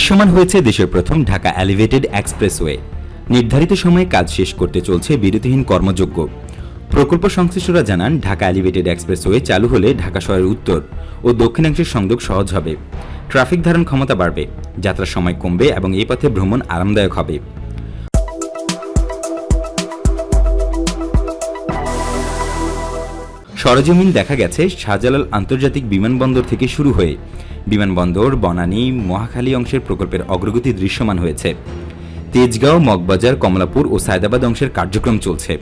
দৃশ্যমান হয়েছে দেশের প্রথম ঢাকা এলিভেটেড এক্সপ্রেসওয়ে। নির্ধারিত সময়ে কাজ শেষ করতে চলছে বিরতিহীন কর্মযোগ্য প্রকল্প সংশ্লিষ্টরা জানান, ঢাকা এলিভেটেড এক্সপ্রেসওয়ে চালু হলে ঢাকা শহরের উত্তর ও দক্ষিণাংশের সংযোগ সহজ হবে। ট্রাফিক ধারণ ক্ষমতা বাড়বে, যাত্রার সময় কমবে এবং এই পথে ভ্রমণ আরামদায়ক হবে। সরজমিন দেখা গেছে শাহজালাল আন্তর্জাতিক বিমানবন্দর থেকে শুরু হয়ে। বিমানবন্দর, বনানী, মহাখালী অংশের প্রকল্পের অগ্রগতি দৃশ্যমান হয়েছে। তেজগাঁও, মগবাজার, কমলাপুর ও সায়দাবাদ অংশের কার্যক্রম চলছে।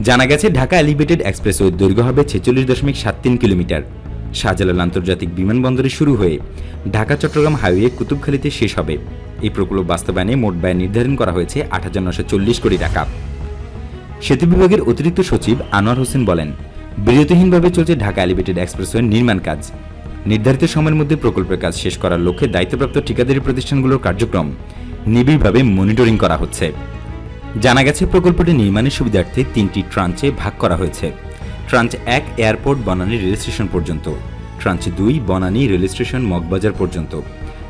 জানা গেছে, ঢাকা এলিভেটেড এক্সপ্রেসওয়ে দৈর্ঘ্য হবে ছেচল্লিশ দশমিক সাত তিন কিলোমিটার। শাহজালাল আন্তর্জাতিক বিমানবন্দরে শুরু হয়ে ঢাকা, চট্টগ্রাম হাইওয়ে কুতুবখালীতে শেষ হবে। এই প্রকল্প বাস্তবায়নে মোট ব্যয় নির্ধারণ করা হয়েছে আট হাজার নশো চল্লিশ কোটি টাকা। সেতু বিভাগের অতিরিক্ত সচিব আনোয়ার হোসেন বলেন, বিরতিহীনভাবে চলছে ঢাকা এলিভেটেড এক্সপ্রেসওয়ের নির্মাণ কাজ। নির্ধারিত সময়ের মধ্যে প্রকল্পের কাজ শেষ করার লক্ষ্যে দায়িত্বপ্রাপ্ত ঠিকাদারি প্রতিষ্ঠানগুলোর কার্যক্রম নিবিড়ভাবে মনিটরিং করা হচ্ছে। জানা গেছে, প্রকল্পটি নির্মাণের সুবিধার্থে তিনটি ট্রাঞ্চে ভাগ করা হয়েছে। ট্রাঞ্চ এক এয়ারপোর্ট বনানী রেল স্টেশন পর্যন্ত, ট্রাঞ্চ দুই বনানী রেল স্টেশন মগবাজার পর্যন্ত,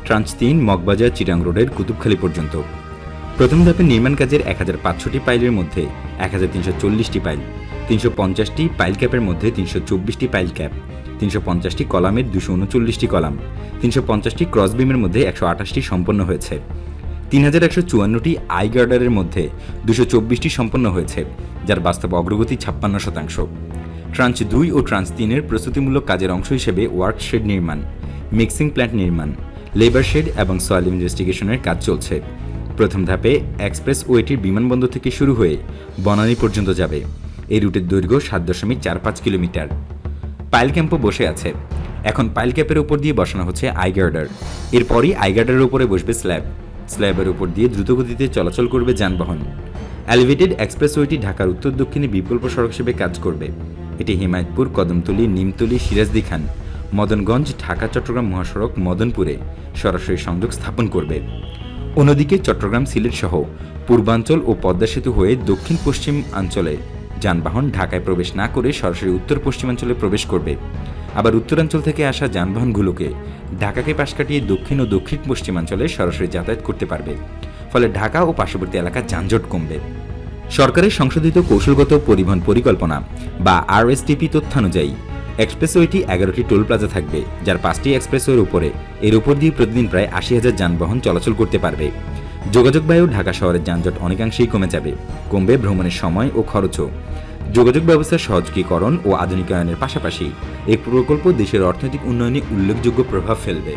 ট্রাঞ্চ তিন মগবাজার চিটাং রোডের কুতুবখালী পর্যন্ত। প্রথম ধাপে নির্মাণ কাজের এক হাজার পাঁচশোটি পাইলের মধ্যে এক হাজার তিনশো চল্লিশটি পাইল, তিনশো পঞ্চাশটি পাইল ক্যাপের মধ্যে তিনশো চব্বিশটি পাইল ক্যাপ, তিনশো পঞ্চাশটি কলামের দুশো উনচল্লিশটি কলাম, তিনশো পঞ্চাশটি ক্রসবিমের মধ্যে একশো আঠাশটি সম্পন্ন হয়েছে তিন হাজার একশো চুয়ান্নটি আই গার্ডারের মধ্যে দুশো চব্বিশটি সম্পন্ন হয়েছে, যার বাস্তব অগ্রগতি ছাপ্পান্ন শতাংশ। ট্রান্স দুই ও ট্রান্স তিনের প্রস্তুতিমূলক কাজের অংশ হিসেবে ওয়ার্কশেড নির্মাণ, মিক্সিং প্ল্যান্ট নির্মাণ, লেবার শেড এবং সয়েল ইনভেস্টিগেশনের কাজ চলছে। প্রথম ধাপে এক্সপ্রেস ওয়েটির বিমানবন্দর থেকে শুরু হয়ে বনানী পর্যন্ত যাবে। এই রুটের দৈর্ঘ্য সাত দশমিক চার পাঁচ কিলোমিটার। পাইল ক্যাম্পও বসে আছে। এখন পাইল ক্যাপের উপর দিয়ে বসানো হচ্ছে আইগার্ডার। এরপরই আইগার্ডারের উপরে বসবে স্ল্যাব। স্ল্যাবের উপর দিয়ে দ্রুতগতিতে চলাচল করবে যানবাহন। এলিভেটেড এক্সপ্রেসওয়েটি ঢাকার উত্তর দক্ষিণে বিকল্প সড়ক হিসেবে কাজ করবে। এটি হিমায়তপুর, কদমতলী, নিমতলি সিরাজদি খান মদনগঞ্জ, ঢাকা, চট্টগ্রাম মহাসড়ক, মদনপুরে সরাসরি সংযোগ স্থাপন করবে। অন্যদিকে চট্টগ্রাম সিলেট সহ পূর্বাঞ্চল ও পদ্মা সেতু হয়ে দক্ষিণ পশ্চিম অঞ্চলে যানবাহন ঢাকায় প্রবেশ না করে সরাসরি উত্তর পশ্চিমাঞ্চলে প্রবেশ করবে। আবার উত্তরাঞ্চল থেকে আসা যানবাহনগুলোকে ঢাকাকে পাশ কাটিয়ে দক্ষিণ ও দক্ষিণ পশ্চিমাঞ্চলে সরাসরি যাতায়াত করতে পারবে। ফলে ঢাকা ও পার্শ্ববর্তী এলাকার যানজট কমবে। সরকারের সংশোধিত কৌশলগত পরিবহন পরিকল্পনা বা আরএসটিপি তথ্যানুযায়ী এক্সপ্রেসওয়েটি এগারোটি টোল প্লাজা থাকবে, যার পাঁচটি এক্সপ্রেসওয়ের উপরে। এর উপর দিয়ে প্রতিদিন প্রায় আশি হাজার যানবাহন চলাচল করতে পারবে। যোগাযোগ বায়ু ঢাকা শহরের যানজট অনেকাংশেই কমে যাবে, কমবে ভ্রমণের সময় ও খরচও। যোগাযোগ ব্যবস্থার সহজকীকরণ ও আধুনিকায়নের পাশাপাশি এই প্রকল্প দেশের অর্থনৈতিক উন্নয়নে উল্লেখযোগ্য প্রভাব ফেলবে।